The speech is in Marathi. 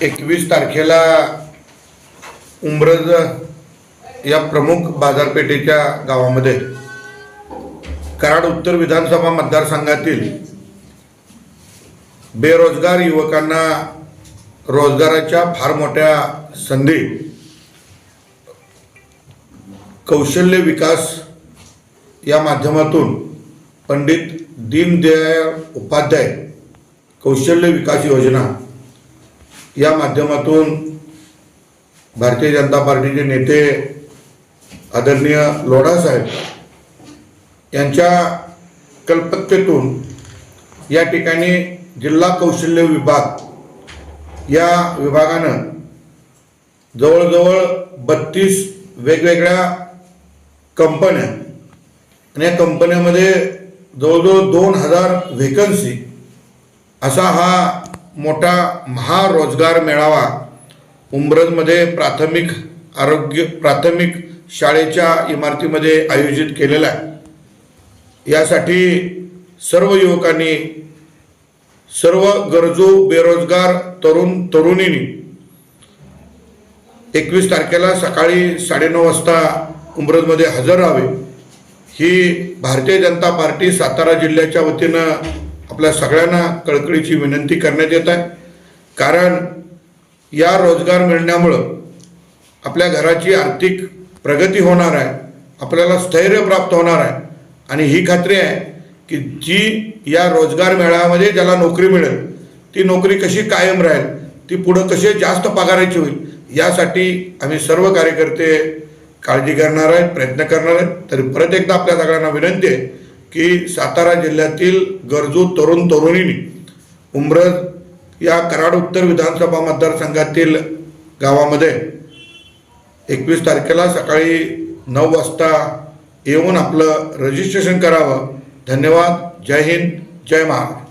एकवीस तारखेला उमरज या प्रमुख बाजारपेठेच्या गावामध्ये कराड उत्तर विधानसभा मतदारसंघातील बेरोजगार युवकांना रोजगाराच्या फार मोठ्या संधी कौशल्य विकास या माध्यमातून पंडित दीनदयाळ उपाध्याय कौशल्य विकास योजना या माध्यमातून भारतीय जनता पार्टीचे नेते आदरणीय लोढासाहेब यांच्या कल्पकतेतून या ठिकाणी जिल्हा कौशल्य विभाग या विभागानं जवळजवळ बत्तीस वेगवेगळ्या कंपन्या आणि या कंपन्यामध्ये जवळजवळ दोन हजार व्हेकन्सी असा हा मोठा महारोजगार मेळावा उंब्रजमध्ये प्राथमिक आरोग्य प्राथमिक शाळेच्या इमारतीमध्ये आयोजित केलेला आहे. यासाठी सर्व युवकांनी सर्व गरजू बेरोजगार तरुण तरुणींनी एकवीस तारखेला सकाळी साडेनऊ वाजता उंब्रजमध्ये हजर राहावे. ही भारतीय जनता पार्टी सातारा जिल्ह्याच्या वतीनं आपल्या सगळ्यांना कळकळीची विनंती करण्यात येत आहे. कारण या रोजगार मिळण्यामुळं आपल्या घराची आर्थिक प्रगती होणार आहे आपल्याला स्थैर्य प्राप्त होणार आहे. आणि ही खात्री आहे की जी या रोजगार मेळाव्यामध्ये ज्याला नोकरी मिळेल ती नोकरी कशी कायम राहील ती पुढं कशी जास्त पगाराची होईल यासाठी आम्ही सर्व कार्यकर्ते काळजी करणार आहेत प्रयत्न करणार आहेत. तरी परत एकदा आपल्या सगळ्यांना विनंती आहे की सातारा जिल्ह्यातील गरजू तरुण तरुणींनी उमरज या कराड उत्तर विधानसभा मतदारसंघातील गावामध्ये एकवीस तारखेला सकाळी नऊ वाजता येऊन आपलं रजिस्ट्रेशन करावं. धन्यवाद. जय हिंद. जय महाराष्ट्र.